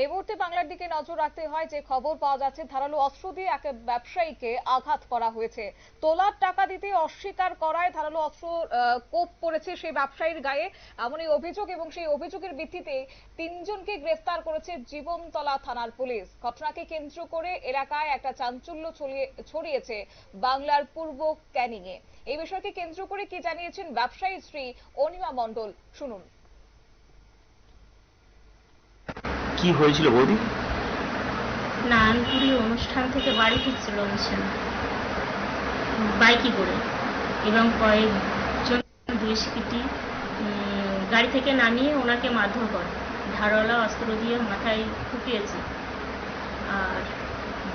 এই মুহূর্তে বাংলার দিকে নজর রাখতে হয় যে খবর পাওয়া যাচ্ছে, ধারালো অস্ত্র দিয়ে এক ব্যবসায়ীকে আঘাত করা হয়েছে। তোলার টাকা দিতে অস্বীকার করায় ধারালো অস্ত্র কোপ পড়েছে সেই ব্যবসায়ীর গায়ে। এমনই অভিযোগ এবং সেই অভিযোগের ভিত্তিতে তিনজনকে গ্রেফতার করেছে জীবনতলা থানার পুলিশ। ঘটনাকে কেন্দ্র করে এলাকায় একটা চাঞ্চল্য ছড়িয়ে, ছড়িয়েছে বাংলার পূর্ব ক্যানিং এ এই বিষয়কে কেন্দ্র করে কি জানিয়েছেন ব্যবসায়ী শ্রী অনিমা মণ্ডল, শুনুন। কি হয়েছিল বৌদি? নারায়ণপুরি অনুষ্ঠান থেকে বাড়ি ফিরছিল অনুষ্ঠান বাইকে করে। এবং কয়েকজন দুষ্কৃতী গাড়ি থেকে নামিয়ে ওনাকে মারধর করে। ধারওয়ালা অস্ত্র দিয়ে মাথায় ফুটিয়েছে। আর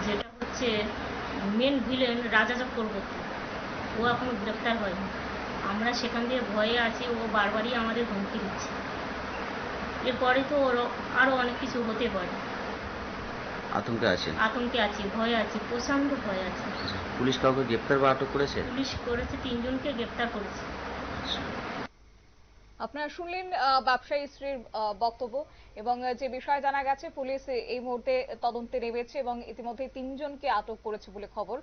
যেটা হচ্ছে মেন ভিলেন রাজা চক্রবর্তী। ও এখনও গ্রেফতার হয়নি। আমরা সেখান দিয়ে ভয়ে আছি, ও বারবারই আমাদের হুমকি দিচ্ছে। এরপরে তো ওর আরও অনেক কিছু হতে পারে। আতঙ্কে আছেন আতঙ্কে আছি ভয় আছে প্রচণ্ড ভয় আছে। পুলিশ কাউকে গ্রেপ্তার বা আটক করেছে? পুলিশ করেছে তিনজনকে গ্রেপ্তার করেছে। আপনারা শুনলেন ব্যবসায়ী স্ত্রীর বক্তব্য এবং যে বিষয়ে জানা গেছে, পুলিশ এই মুহূর্তে তদন্তে নেমেছে এবং ইতিমধ্যে তিনজনকে আটক করেছে বলে খবর।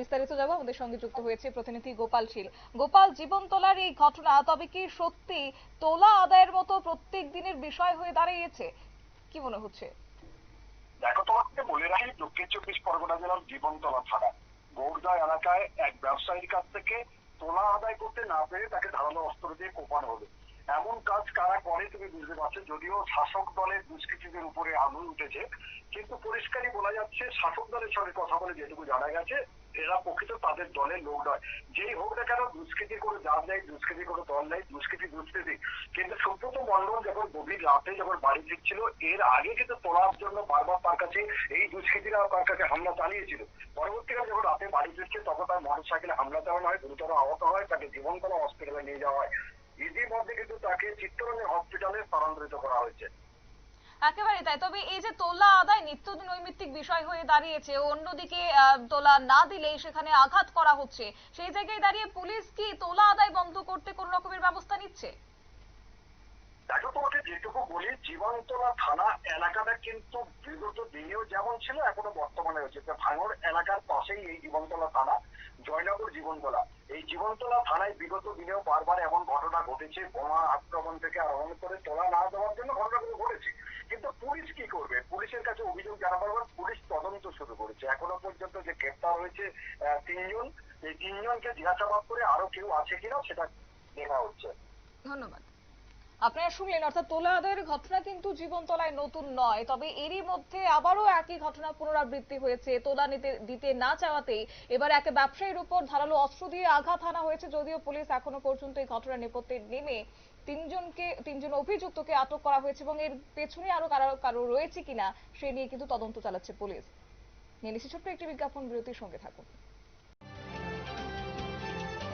বিস্তারিত যাব আমাদের সঙ্গে যুক্ত হয়েছে প্রতিনিধি গোপাল শীল। গোপাল, জীবন তোলার এই ঘটনা, তবে কি সত্যি তোলা আদায়ের মতো প্রত্যেক দিনের বিষয় হয়ে দাঁড়িয়েছে? কি মনে হচ্ছে? দেখো, তোমাকে বলে রাখি দক্ষিণ চব্বিশ পরগনা জেলার জীবনতলা থানা। গৌরদা এলাকায় এক ব্যবসায়ীর কাছ থেকে তোলা আদায় করতে না পেরে তাকে ধারালো অস্ত্র দিয়ে কোপানো হলো। তুমি বুঝতে পারছ যদিও শাসক দলের দুষ্কৃতীদের উপরে আঙুল উঠেছে, কিন্তু পরিষ্কারই বলা যাচ্ছে শাসক দলের সঙ্গে কথা বলে যেটুকু জানা গেছে, এরা প্রকৃত তাদের দলের লোক নয়। যেই হোক না কেন দুষ্কৃতি করে জাল নেই, দুষ্কৃতি করে দল নেই, দুষ্কৃতি দুষ্কৃতি। কিন্তু সুব্রত মন্ডল যখন গভীর রাতে যখন বাড়ি ফিরছিল, এর আগে কিন্তু তোলার জন্য বারবার তার কাছে এই দুষ্কৃতীরা তার কাছে হামলা চালিয়েছিল। পরবর্তীকালে যখন রাতে বাড়ি ফিরছে, তখন তার মোটর সাইকেলে হামলা চালানো হয়, গুরুতর আহত হয়, তাকে জীবন জীবনতলা হসপিটালে নিয়ে যাওয়া হয়। ইতিমধ্যে কিন্তু তাকে চিত্তরঞ্জন হসপিটালে স্থানান্তরিত করা হয়েছে। একেবারে তাই। তবে এই যে তোলা আদায় নিত্য নৈমিত্তিক বিষয় হয়ে দাঁড়িয়েছে অন্যদিকে তোলা না দিলেই সেখানে আঘাত করা হচ্ছে। সেই জায়গায় দাঁড়িয়ে পুলিশ কি তোলা আদায় বন্ধ করতে কোন রকমের ব্যবস্থা নিচ্ছে? দেখো তোমাকে যেটুকু বলি জীবনতলা থানা এলাকাটা কিন্তু বিগত দিনেও যেমন ছিল এখনও বর্তমানে হচ্ছে ভাঙর এলাকার পাশেই এই জীবনতলা থানা জয়নগর জীবনতলা। এই জীবনতলা থানায় বিগত দিনেও বারবার এমন ঘটনা ঘটেছে, বোমা আক্রমণ থেকে আরম্ভ করে তোলা না দেওয়ার জন্য ঘটনাগুলো ঘটেছে। কিন্তু পুলিশ কি করবে? পুলিশের কাছে অভিযোগ জানাবার পর পুলিশ তদন্ত শুরু করেছে। এখনও পর্যন্ত যে গ্রেপ্তার হয়েছে তিনজন, এই তিনজনকে জিজ্ঞাসাবাদ করে আরও কেউ আছে কিনা সেটা দেখা হচ্ছে। ধন্যবাদ। আপনারা শুনলেন, অর্থাৎ তোলা আদায়ের ঘটনা কিন্তু জীবনতলায় নতুন নয়, তবে এরই মধ্যে আবারও একই ঘটনা পুনরাবৃত্তি হয়েছে। তোলা নিতে, দিতে না চাওয়াতেই এবার এক ব্যবসায়ীর উপর ধারালো অস্ত্র দিয়ে আঘাত হানা হয়েছে, যদিও পুলিশ এখনও পর্যন্ত এই ঘটনা নেপথ্যে নেমে তিনজনকে, তিনজন অভিযুক্তকে আটক করা হয়েছে এবং এর পেছনে আরও কারও কারও রয়েছে কিনা, সে নিয়ে কিন্তু তদন্ত চালাচ্ছে পুলিশ। নিয়ে নিচ্ছি ছোট্ট একটি বিজ্ঞাপন বিরতির সঙ্গে থাকুন।